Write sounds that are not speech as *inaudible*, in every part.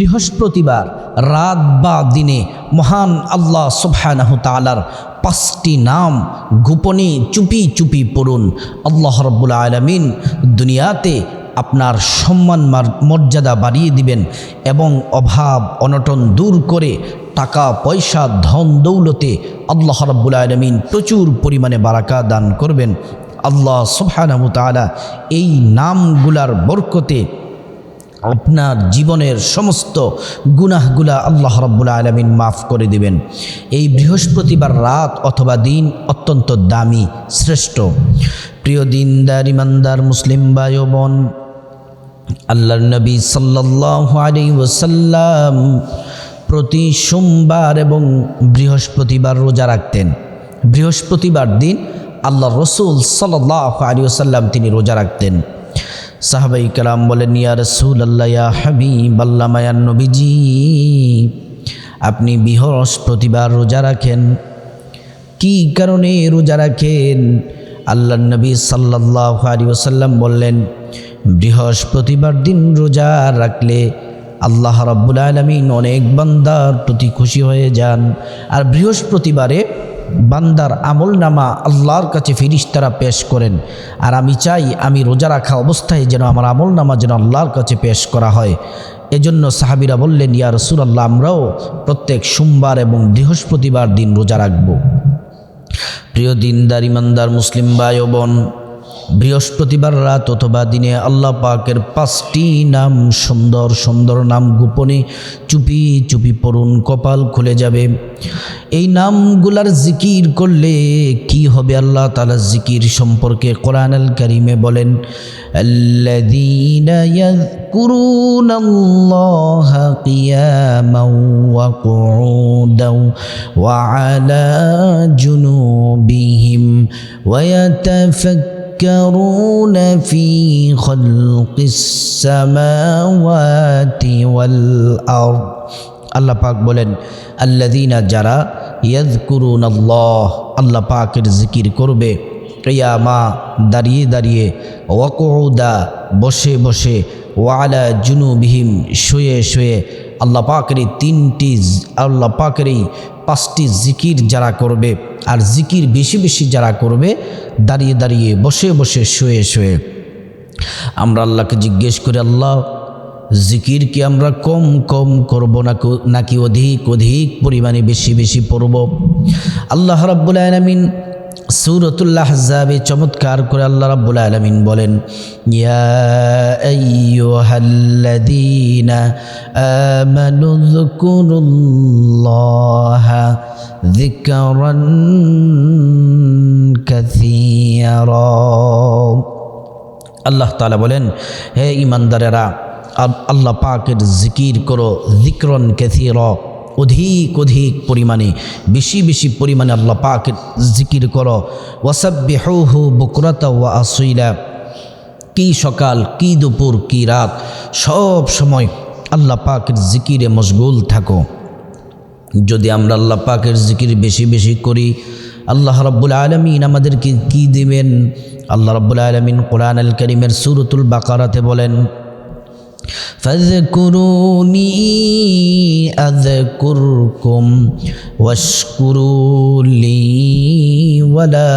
বৃহস্পতিবার রাত বা দিনে মহান আল্লাহ সুবহানাহু তালার পাঁচটি নাম গোপনে চুপি চুপি পড়ুন। আল্লাহ রব্বুল আলমিন দুনিয়াতে আপনার সম্মান মার- মর্যাদা বাড়িয়ে দিবেন এবং অভাব, অনটন দূর করে টাকা, পয়সা, ধন, দৌলতে আল্লাহ রব্বুল আলমিন প্রচুর পরিমাণে বারাকা দান করবেন। আল্লাহ সুবহানাহু তাআলা এই নামগুলার বরকতে আপনার জীবনের সমস্ত গুনাহগুলা আল্লাহ রব্বুল আলমিন মাফ করে দিবেন। এই বৃহস্পতিবার রাত অথবা দিন অত্যন্ত দামি, শ্রেষ্ঠ। প্রিয় দিনদার, ইমানদার, মুসলিম ও বোন আল্লাহর নবী সাল্লাহ আলী ওসাল্লাম প্রতি সোমবার এবং বৃহস্পতিবার রোজা রাখতেন। বৃহস্পতিবার দিন আল্লাহ রসুল সাল্লাহ আলী ওসাল্লাম তিনি রোজা রাখতেন। সাহাবাই কালাম বলেন, ইয়া রসুল আল্লাহ ইয়া হাবিব আল্লাহ আপনি বৃহস্পতিবার রোজা রাখেন। কি কারণে রোজা রাখেন? আল্লাহ নবী সাল্লাহ আলী ওসাল্লাম বললেন, বৃহস্পতিবার দিন রোজা রাখলে আল্লাহ রাব্বুল আলমিন অনেক বান্দার প্রতি খুশি হয়ে যান। আর বৃহস্পতিবারে বান্দার আমল নামা আল্লাহর কাছে ফিরিস্তারা পেশ করেন। আর আমি চাই আমি রোজা রাখা অবস্থায় যেন আমার আমল নামা যেন আল্লাহর কাছে পেশ করা হয়। এজন্য সাহাবিরা বললেন, ইয়া রসুলাল্লাহ, আমরাও প্রত্যেক সোমবার এবং বৃহস্পতিবার দিন রোজা রাখব। প্রিয় দিনদার, ইমানদার, মুসলিম ভাই বোন বৃহস্পতিবার রাত অথবা দিনে আল্লাহ পাকের পাঁচটি নাম সুন্দর সুন্দর নাম গোপনে চুপি চুপি পড়ুন কপাল খুলে যাবে এই নামগুলার জিকির করলে কি হবে আল্লাহ তালা জিকির সম্পর্কে কোরআন আল করিমে বলেন الذين يذكرون الله قياما وقعودا وعلى جنوبهم ويتفكرون في خلق السماوات والأرض আল্লাহ পাক বলেন আল্লাদিনা যারা ইয়াদকুরুন আল্লাহ আল্লাহ পাকের জিকির করবে কেয়ামা দাঁড়িয়ে দাঁড়িয়ে ওয়াকৌদা বসে বসে ওয়ালা জুনুবিহিম শুয়ে শুয়ে আল্লাহ পাকের এই তিনটি জ- আল্লাহ পাকের এই পাঁচটি জিকির যারা করবে আর জিকির বেশি বেশি যারা করবে, দাঁড়িয়ে দাঁড়িয়ে বসে বসে শুয়ে শুয়ে। আমরা আল্লাহকে জিজ্ঞেস করি, আল্লাহ, জিকির কি আমরা কম কম করব না নাকি অধিক অধিক পরিমাণে বেশি বেশি পড়ব? আল্লাহ রাব্বুল আলামিন সূরাতুল্লাহ আহজাবে চমৎকার করে আল্লাহ রাব্বুল আলামিন বলেন যিকরান কাসীরা। আল্লাহ তালা বলেন, হে ইমানদারেরা আল- আল্লাহ পাকের জিকির করো জিক্রন কেথির অধিক অধিক পরিমাণে, বেশি বেশি পরিমাণে আল্লাহ পাকের জিকির করো। ওয়াসাব্বি হু হু বকরতা ওয়া আসইলা। কি সকাল, কি দুপুর, কি রাত, সব সময় আল্লাহ পাকের জিকিরে মশগুল থাকো। যদি আমরা আল্লাহ পাকের জিকির বেশি বেশি করি, আল্লাহ রব্বুল আলমিন আমাদেরকে কি দিবেন? আল্লাহ রব্বুল আলমিন কোরআন আল করিমের সুরতুল বাকারাতে বলেন فاذكروني أذكركم واشكروا لي ولا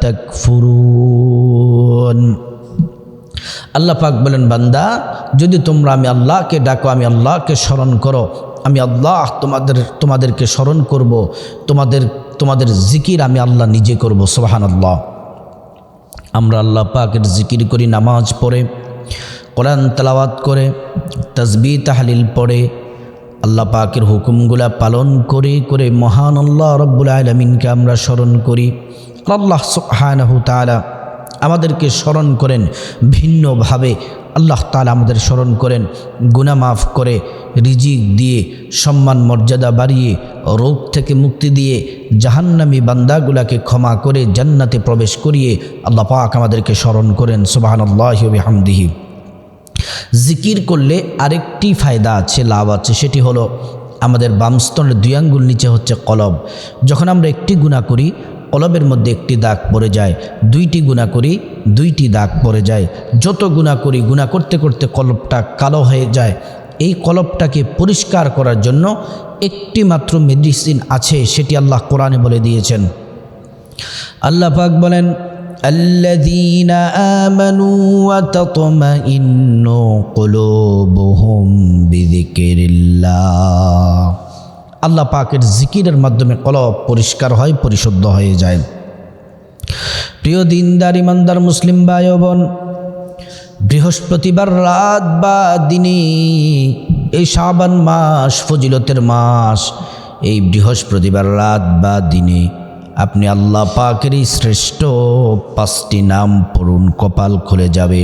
تكفرون আল্লাহ পাক বলেন বান্দা যদি তোমরা আমি আল্লাহকে ডাকো আমি আল্লাহকে স্মরণ করো আমি আল্লাহ তোমাদের তোমাদেরকে স্মরণ করব তোমাদের তোমাদের জিকির আমি আল্লাহ নিজে করব সোহান আল্লাহ আমরা আল্লাহ পাকের জিকির করি নামাজ পড়ে কোরআন তালাওয়াত করে তসবি তাহলিল পড়ে, আল্লাহ পাকের হুকুমগুলা পালন করে করে মহান আল্লাহ রব্বুল আলমিনকে আমরা স্মরণ করি। আল্লাহ সুবহানাহু তাআলা আমাদেরকে স্মরণ করেন ভিন্নভাবে। আল্লাহ তালা আমাদের স্মরণ করেন, গুনাহ মাফ করে, রিজিক দিয়ে, সম্মান, মর্যাদা বাড়িয়ে, রোগ থেকে মুক্তি দিয়ে, জাহান্নামী বান্দাগুলাকে ক্ষমা করে, জান্নাতে প্রবেশ করিয়ে আল্লাহ পাক আমাদেরকে স্মরণ করেন। সুবহানাল্লাহি ওয়া বিহামদিহি। জিকির করলে আরেকটি ফায়দা আছে, লাভ আছে, সেটি হলো আমাদের বাম স্তনের দুই আঙ্গুল নিচে হচ্ছে কলব। যখন আমরা একটি গুণা করি, কলবের মধ্যে একটি দাগ পড়ে যায়, দুইটি গুণা করি, দুইটি দাগ পড়ে যায়। যত গুণা করি গুণা করতে করতে কলবটা কালো হয়ে যায়। এই কলবটাকে পরিষ্কার করার জন্য একটি মাত্র মেডিসিন আছে, সেটি আল্লাহ কোরআনে বলে দিয়েছেন। আল্লাহ পাক বলেন الذين آمنوا وتطمئن قلوبهم بذكر الله আল্লাহ পাকের জিকিরের মাধ্যমে কলব পরিষ্কার হয় পরিশুদ্ধ হয়ে যায় প্রিয় দিনদার ইমানদার মুসলিম ভাই ও বোন বৃহস্পতিবার রাত বা দিনে এই শাবান মাস ফজিলতের মাস এই বৃহস্পতিবার রাত বা দিনে আপনি আল্লাহ পাকেরই শ্রেষ্ঠ পাঁচটি নাম পড়ুন, কপাল খুলে যাবে।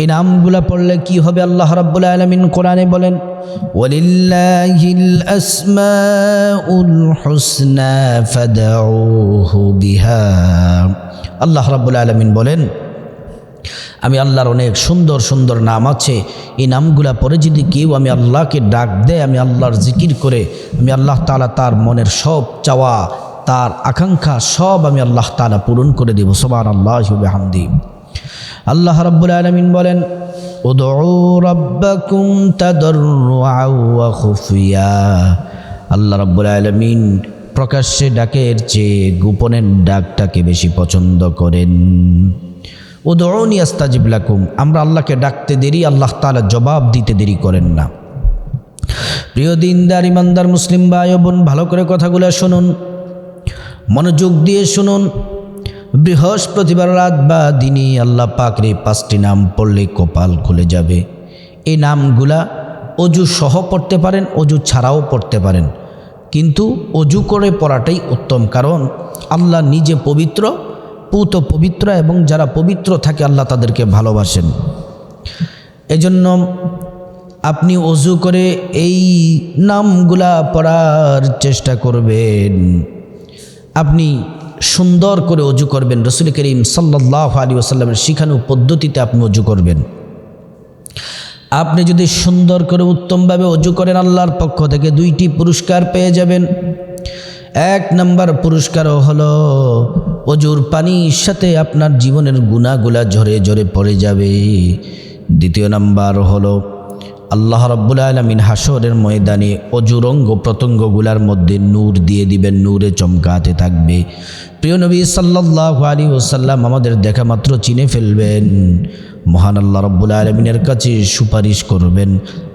এই নামগুলা পড়লে কি হবে আল্লাহ রাব্বুল আলামিন কোরআনে বলেন, ওয়ালিল্লাহিল আসমাউল হুসনা ফাদউহু বিহা। আল্লাহ রাব্বুল আলামিন বলেন, আমি আল্লাহর অনেক সুন্দর সুন্দর নাম আছে। এই নামগুলা পরে যদি কেউ আমি আল্লাহকে ডাক দেয়, আমি আল্লাহর জিকির করে, আমি আল্লাহ তালা তার মনের সব চাওয়া তার আকাঙ্ক্ষা সব আমি আল্লাহ তালা পূরণ করে দেব সবার আল্লাহ হামদি আল্লাহ রাব্বুল আলমিন বলেন আল্লাহ রাব্বুল আলামিন প্রকাশ্যে ডাকের চেয়ে গোপনের ডাকটাকে বেশি পছন্দ করেন। ও উদৌনি আস্তাজিব লাকুম। আমরা আল্লাহকে ডাকতে দেরি, আল্লাহ তাআলা জবাব দিতে দেরি করেন না। প্রিয় দিনদার, ইমানদার, মুসলিম ভাই বোন, ভালো করে কথাগুলো শুনুন। মনোযোগ দিয়ে শুনুন। বৃহস্পতিবার রাত বা দিনে আল্লাহ পাকরে পাঁচটি নাম পড়লে কপাল খুলে যাবে। এই নামগুলা অজু সহ পড়তে পারেন, অজু ছাড়াও পড়তে পারেন। কিন্তু অজু করে পড়াটাই উত্তম, কারণ আল্লাহ নিজে পবিত্র, পুত পবিত্র এবং যারা পবিত্র থাকে আল্লাহ তাদেরকে ভালোবাসেন। এজন্য আপনি অজু করে এই নামগুলা পড়ার চেষ্টা করবেন। আপনি সুন্দর করে অজু করবেন। রসুল করিম সাল্লাহ আলী ওসাল্লামের শিখানো পদ্ধতিতে আপনি অজু করবেন। আপনি যদি সুন্দর করে উত্তমভাবে অজু করেন, আল্লাহর পক্ষ থেকে দুইটি পুরস্কার পেয়ে যাবেন। এক নম্বর পুরস্কারও হলো, অজুর পানির সাথে আপনার জীবনের গুণাগুলা ঝরে ঝরে পড়ে যাবে। দ্বিতীয় নাম্বার হলো আল্লাহ রব্বুল আলমিন হাসরের ময়দানে অজুরঙ্গ প্রত্যঙ্গগুলার মধ্যে নূর দিয়ে দিবেন, নূরে চমকাতে থাকবে। প্রিয় নবী সাল্লাহ আলী ওসাল্লাম আমাদের দেখা মাত্র চিনে ফেলবেন। মহান আল্লাহ রব্বুল আলমিনের কাছে সুপারিশ করবেন।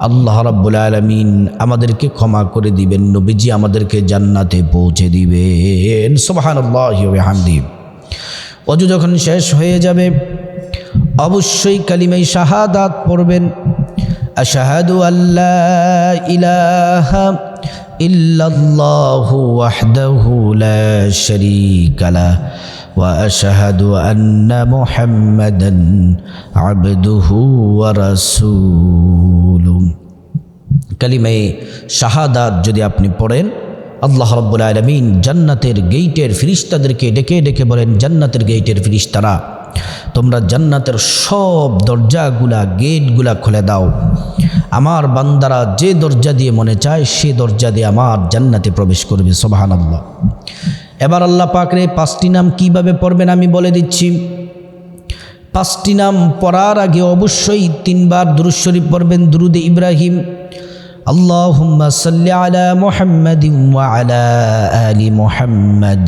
আল্লাহ রব্বুল আলমিন আমাদেরকে ক্ষমা করে দিবেন, নবীজি আমাদেরকে জান্নাতে পৌঁছে দিবেন। সোবাহান আল্লাহ হামদি অজু যখন শেষ হয়ে যাবে, অবশ্যই কালিমাই শাহাদাত পড়বেন। أشهد أن لا إله إلا الله وحده لا شريك له وأشهد أن محمدا عبده ورسوله কালিমে শাহাদাত যদি আপনি পড়েন, আল্লাহ রব্বুল আলমিন জান্নাতের গেইটের ফিরিস্তাদেরকে ডেকে ডেকে বলেন, জান্নাতের গেইটের ফিরিস্তারা তোমরা জান্নাতের সব দরজাগুলা, গেটগুলা খুলে দাও। আমার বান্দারা যে দরজা দিয়ে মনে চায়, সে দরজা দিয়ে আমার জান্নাতে প্রবেশ করবে সোবাহান আল্লাহ এবার আল্লাহ পাকরে পাঁচটি নাম কীভাবে পড়বেন আমি বলে দিচ্ছি। পাঁচটি নাম পড়ার আগে অবশ্যই তিনবার দুরুশ্বরী পড়বেন, দুরুদে ইব্রাহিম। আল্লাহ সাল্লি আলা মুহাম্মাদিন ওয়া আলা আলি মুহাম্মাদ।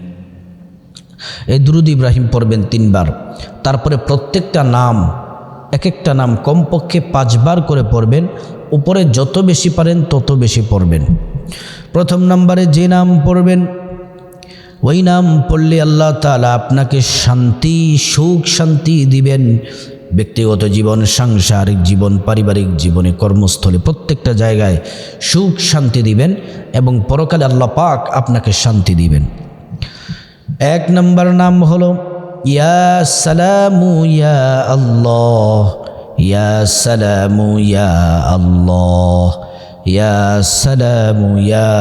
এই দুরুদ ইব্রাহিম পড়বেন তিনবার। তারপরে প্রত্যেকটা নাম এক একটা নাম কমপক্ষে পাঁচবার করে পড়বেন, উপরে যত বেশি পারেন তত বেশি পড়বেন। প্রথম নাম্বারে যে নাম পড়বেন, ওই নাম পড়লে আল্লাহ তালা আপনাকে শান্তি, সুখ, শান্তি দিবেন। ব্যক্তিগত জীবন, সাংসারিক জীবন, পারিবারিক জীবনে কর্মস্থলে প্রত্যেকটা জায়গায় সুখ, শান্তি দিবেন এবং পরকালে আল্লাহ পাক আপনাকে শান্তি দিবেন। এক নম্বর নাম হলো, ইয়া সালামু ইয়া আল্লাহ, ইয়া সালামু ইয়া আল্লাহ, ইয়া সালামু ইয়া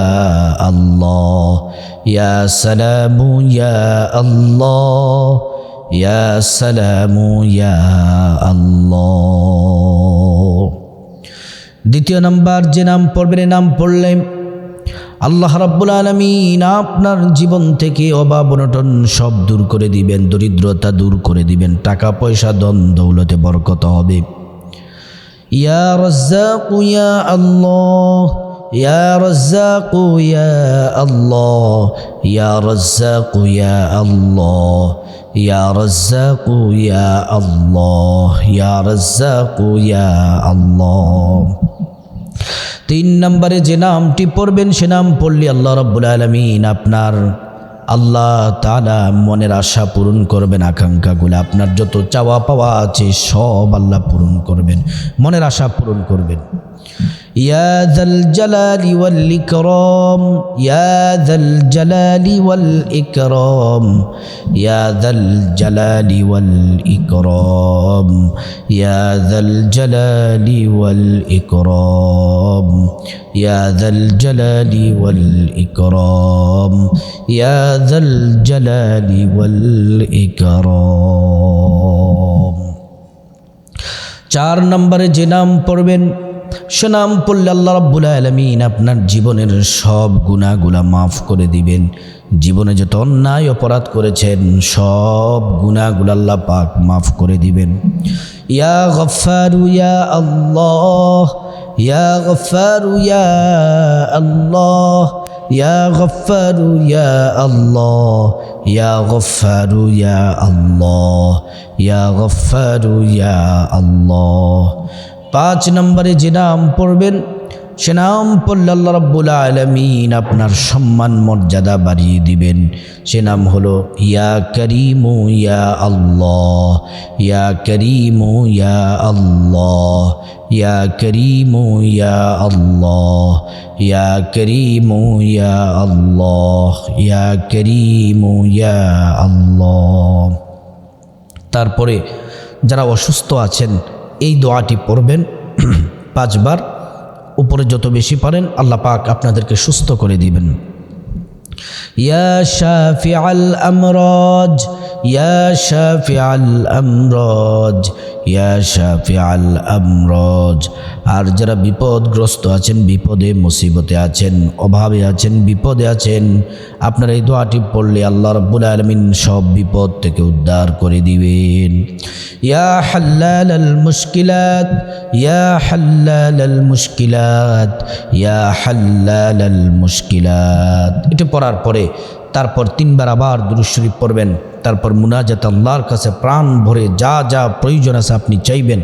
আল্লাহ, ইয়া সালামু ইয়া আল্লাহ, ইয়া সালামু ইয়া আল্লাহ। দ্বিতীয় নাম্বার যে নাম পড়বেন নাম পড়লে আল্লাহ রাব্বুল আলমিন আপনার জীবন থেকে অভাব অনটন সব দূর করে দিবেন, দরিদ্রতা দূর করে দিবেন, টাকা পয়সা দন দৌলতে বরকত হবে। ইয়া রাজ্জাকু ইয়া আল্লাহ, ইয়া রাজ্জাকু ইয়া আল্লাহ, ইয়া রাজ্জাকু ইয়া আল্লাহ, ইয়া রাজ্জাকু ইয়া আল্লাহ, ইয়া রাজ্জাকু ইয়া আল্লাহ। তিন নম্বরে যে নামটি পড়বেন সে নাম পড়লে আল্লাহ রব্বুল আলমিন আপনার আল্লাহ তালা মনের আশা পূরণ করবেন, আকাঙ্ক্ষাগুলো আপনার যত চাওয়া পাওয়া আছে সব আল্লাহ পূরণ করবেন, মনের আশা পূরণ করবেন। يا ذا الجلال والإكرام يا ذا الجلال والإكرام يا ذا الجلال والإكرام يا ذا الجلال والإكرام يا ذا الجلال والإكرام يا ذا الجلال والإكرام চার নম্বরে যে নাম পড়বেন সে নাম পড়লে আল্লাহ রাব্বুল আলমিন আপনার জীবনের সব গুণাগুলা মাফ করে দিবেন। জীবনে যত অন্যায় অপরাধ করেছেন, সব গুণাগুলা আল্লাহ পাক মাফ করে দিবেন। ইয়া গফারু ইয়া আল্লাহ, ইয়া গফারু ইয়া আল্লাহ, ইয়া গফারু ইয়া আল্লাহ, ইয়া গফারু ইয়া আল্লাহ, ইয়া গফারু ইয়া আল্লাহ। পাঁচ নম্বরে যে নাম পড়বেন, সে নাম পড়লে আল্লাহ রব্বুল আলমিন আপনার সম্মান, মর্যাদা বাড়িয়ে দিবেন। সে নাম হলো, ইয়া করিমু ইয়া আল্লাহ, ইয়া করিমু ইয়া আল্লাহ, ইয়া করিমু ইয়া আল্লাহ, ইয়া করিমু ইয়া আল্লাহ, ইয়া করিমু ইয়া আল্লাহ। তারপরে যারা অসুস্থ আছেন এই দোয়াটি পড়বেন। *clears throat* পাঁচবার। উপরে যত বেশি পারেন, আল্লাহ পাক আপনাদেরকে সুস্থ করে দিবেন। ইয়া শাফি আল আমরাজ يا شافع الأمراج يا شافع الأمراج আর যারা বিপদগ্রস্ত আছেন বিপদে মুসিবতে আছেন অভাবে আছেন বিপদে আছেন আপনার এই দোয়াটি পড়লে আল্লাহ রব্বুল আলমিন সব বিপদ থেকে উদ্ধার করে দিবেন ইয়া হাল্লাল আল মুশকিলাত ইয়া হাল্লাল আল মুশকিলাত ইয়া হাল্লাল আল মুশকিলাত এটা পড়ার পরে তারপর তিনবার আবার দুরুশরীফ পড়বেন, তারপর মুনাজাত আল্লাহর কাছে প্রাণ ভরে যা যা প্রয়োজন আছে আপনি চাইবেন,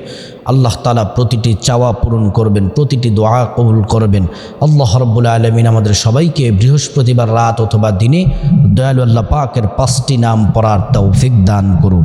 আল্লাহ তালা প্রতিটি চাওয়া পূরণ করবেন, প্রতিটি দোয়া কবুল করবেন। আল্লাহ রব্বুল আলমিন আমাদের সবাইকে বৃহস্পতিবার রাত অথবা দিনে দয়ালু আল্লাহ পাকের পাঁচটি নাম পড়ার তৌফিক দান করুন।